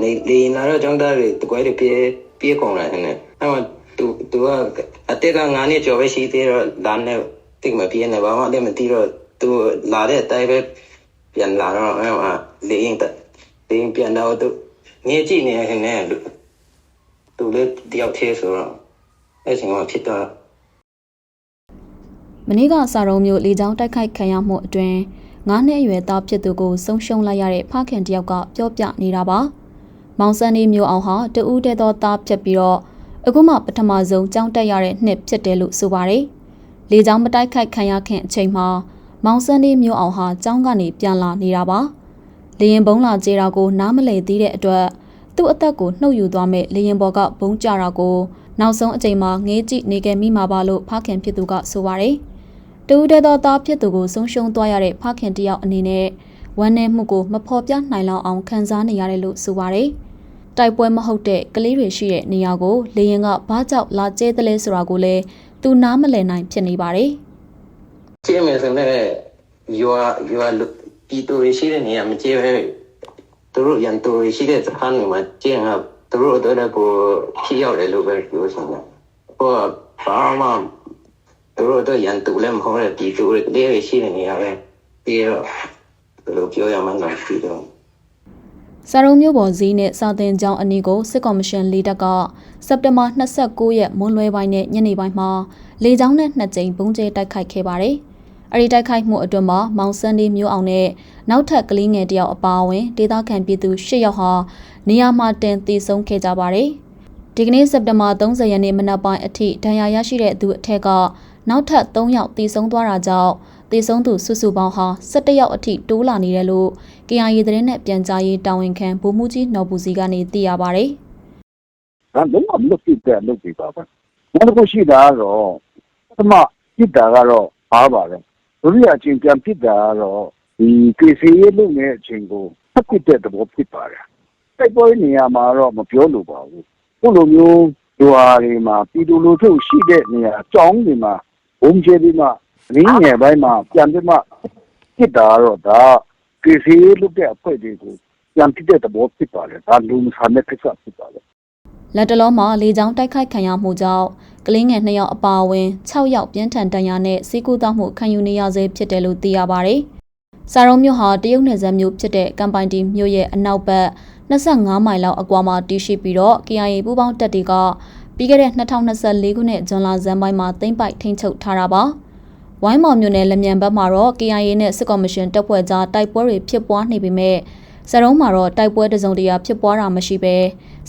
နေလေနာတော့ကျောင်းသားတွေတကွဲတွေပြေးပြေးကုန်လာတယ်နဲ့အဲ့မှာသူသူကအတက်က9နှစ်ကျော်ပဲရှိသေးတော့ဒါနဲ့တိတ်မပြေးနေဘာမှလည်းမသိတော့သူလာတဲ့အတိုင်းပဲပြန်လာတော့အဲ့မှာလေရင်တက်လေရင်ပြန်တော့သူငယ်ကြည့်နေတယ်နဲ့သူလည်းတယောက်သေးဆိုတော့အဲ့ချိန်မှာဖြစ်တော့မနေ့ကစာရုံမျိုးလေကြောင်းတိုက်ခိုက်ခံရမှုအတွင်း9နှစ်အရွယ်သားဖြစ်သူကိုဆုံးရှုံးလိုက်ရတဲ့ဖခင်တယောက်ကပြောပြနေတာပါ။ မောင်စန်းလေးမျိုးအောင်ဟာတဦးတည်းသောသားဖြစ်ပြီးတော့အခုမှပထမဆုံးကြောင်းတက်ရတဲ့နှစ်ဖြစ်တယ်လို့ဆိုပါတယ်။လေကြောင်းမတိုက်ခိုက်ခံရခင်အချိန်မှာမောင်စန်းလေးမျိုးအောင်ဟာကြောင်းကနေပြန်လာနေတာပါ။လေရင်ဘုံလာကျေတာကိုနားမလည်သေးတဲ့အတွက်သူ့အသက်ကိုနှုတ်ယူသွားမဲ့လေရင်ဘော်ကဘုံကြတာကိုနောက်ဆုံးအချိန်မှာငေးကြည့်နေခဲ့မိမှာပါလို့ဖခင်ဖြစ်သူကဆိုပါတယ်။တူတဲ့သောသားဖြစ်သူကိုဆုံးရှုံးသွားရတဲ့ဖခင်တယောက်အနေနဲ့ဝမ်းနည်းမှုကိုမဖော်ပြနိုင်လောက်အောင်ခံစားနေရတယ်လို့ဆိုပါတယ်။ တိုက်ပွဲမဟုတ်တဲ့ကလေးတွေရှိတဲ့နေရာကိုလေရင်ကဘာကြောင့်လာကျဲတယ်လဲဆိုတာကိုလည်းသူနားမလည်နိုင်ဖြစ်နေပါတယ်ကျေးမယ်ဆိုတော့ရွာရွာပြည်သူတွေရှိတဲ့နေရာမကျေးပဲသူတို့ရန်သူတွေရှိတဲ့စခန်းတွေမှာကျေးငါသူတို့တော့ကိုဖြီးရောက်တယ်လို့ပဲပြောချင်တယ်ဟိုဘာမှသူတို့တော့ရန်သူလည်းမဟုတ်တဲ့ပြည်သူတွေရှိတဲ့နေရာပဲပြီးတော့ဘယ်လိုပြောရမှန်းတော့ပြီးတော့။ စာရုံမျိုးပေါ်ဈေးနဲ့စာတင်ကျောင်းအနီးကိုစစ်ကော်မရှင်လေးတပ်ကစက်တင်ဘာ29ရက်မွန်းလွဲပိုင်းနဲ့ညနေပိုင်းမှာလေကြောင်းနဲ့နှစ်ကြိမ်ပုံကျဲတိုက်ခိုက်ခဲ့ပါတယ်။အဲဒီတိုက်ခိုက်မှုအတွင်းမှာမောင်စန်းလေးမျိုးအောင်နဲ့နောက်ထပ်ကလေးငယ်တယောက်အပါအဝင်ဒေသခံပြည်သူ၈ယောက်ဟာနေရာမှာတင်သေဆုံးခဲ့ကြပါတယ်။ဒီကနေ့စက်တင်ဘာ30ရက်နေ့မနက်ပိုင်းအထိဒဏ်ရာရရှိတဲ့သူအထက်ကနောက်ထပ်3ယောက်သေဆုံးသွားတာကြောင့် သေဆုံးသူစုစုပေါင်းဟာ17ယောက်အထိတိုးလာနေတယ်လို့ KIA သတင်းနဲ့ပြန်ကြားရေးတာဝန်ခံဗိုလ်မှူးကြီးနော်ပူစီကနေသိရပါဗျ။ဒါလုံးဝမလုပ်ဖြစ်တဲ့လုပ်ပြပါပဲနောက်တစ်ခုရှိတာကတော့ပထမပြစ်တာကတော့ဘာပါလဲဒုတိယအချိန်ပြန်ပြစ်တာကတော့ဒီကေစီရေးလုပ်နေတဲ့အချိန်ကိုဖတ်ပြတဲ့သဘောဖြစ်ပါတယ်တိုက်ပွဲနေရာမှာတော့မပြောလို့ပါဘူးခုလိုမျိုးဒွာတွေမှာပြည်သူလူထုရှိတဲ့နေရာကြောင်းတွေမှာဘုံကျဲပြီးမှ ရင်းငယ်ပိုင်းမှာပြန်ပြီးမှပြစ်တာကတော့ဒါကေစီရေးလုပ်တဲ့အဖွဲ့တွေကိုပြန်ပြတဲ့သဘောဖြစ်ပါတယ်ဒါလူမဆန်တဲ့ကိစ္စဖြစ်ပါတယ်လက်တလုံးမှာလေကြောင်းတိုက်ခိုက်ခံရမှုကြောင့်ကလေးငယ်2ယောက်အပါအဝင်6ယောက်ပြင်းထန်ဒဏ်ရာနဲ့စီးကူးတောက်မှုခံယူနေရဆဲဖြစ်တယ်လို့သိရပါတယ်။စာရုံမြို့ဟာတရုတ်နယ်စပ်မြို့ဖြစ်တဲ့ကမ်ပိုင်တီမြို့ရဲ့အနောက်ဘက်25မိုင်လောက်အကွာမှာတည်ရှိပြီးတော့ KIA ပူးပေါင်းတပ်တွေကပြီးခဲ့တဲ့2024ခုနှစ်ဇွန်လဇန်ပိုင်းမှာသိမ်းပိုက်ထိန်းချုပ်ထားတာပါ။ ဝိုင်းမော်မြို့နယ်လက်မြန်ဘက်မှာတော့ KIA နဲ့စစ်ကော်မရှင်တပ်ဖွဲ့ကြားတိုက်ပွဲတွေဖြစ်ပွားနေပေမဲ့စရုံးမှာတော့တိုက်ပွဲတစုံတရာဖြစ်ပွားတာမရှိဘဲ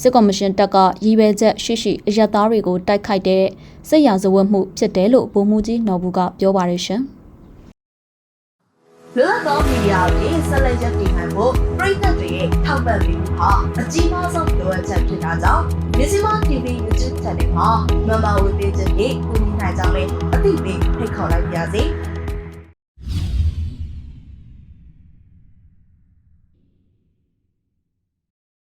စစ်ကော်မရှင်တပ်ကရည်ပဲချက်ရှိရှိအရက်သားတွေကိုတိုက်ခိုက်တဲ့စစ်ရာဇဝတ်မှုဖြစ်တယ်လို့ဗိုလ်မှူးကြီးနော်ဘူးကပြောပါတယ်ရှင်။လွတ်သောမီဒီယာတွေဆက်လက်ရပ်တည်နိုင်ဖို့ပြည်သက်တွေရဲ့ထောက်ပံ့ပေးမှုဟာအကြီးမားဆုံးလိုအပ်ချက်ဖြစ်တာကြောင့်မြစီမ TV YouTube Channel မှာမမဝေပေးချက်တွေကူညီနိုင်ကြမယ် အသိပေးဖိတ်ခေါ်လိုက်ပါရစေ။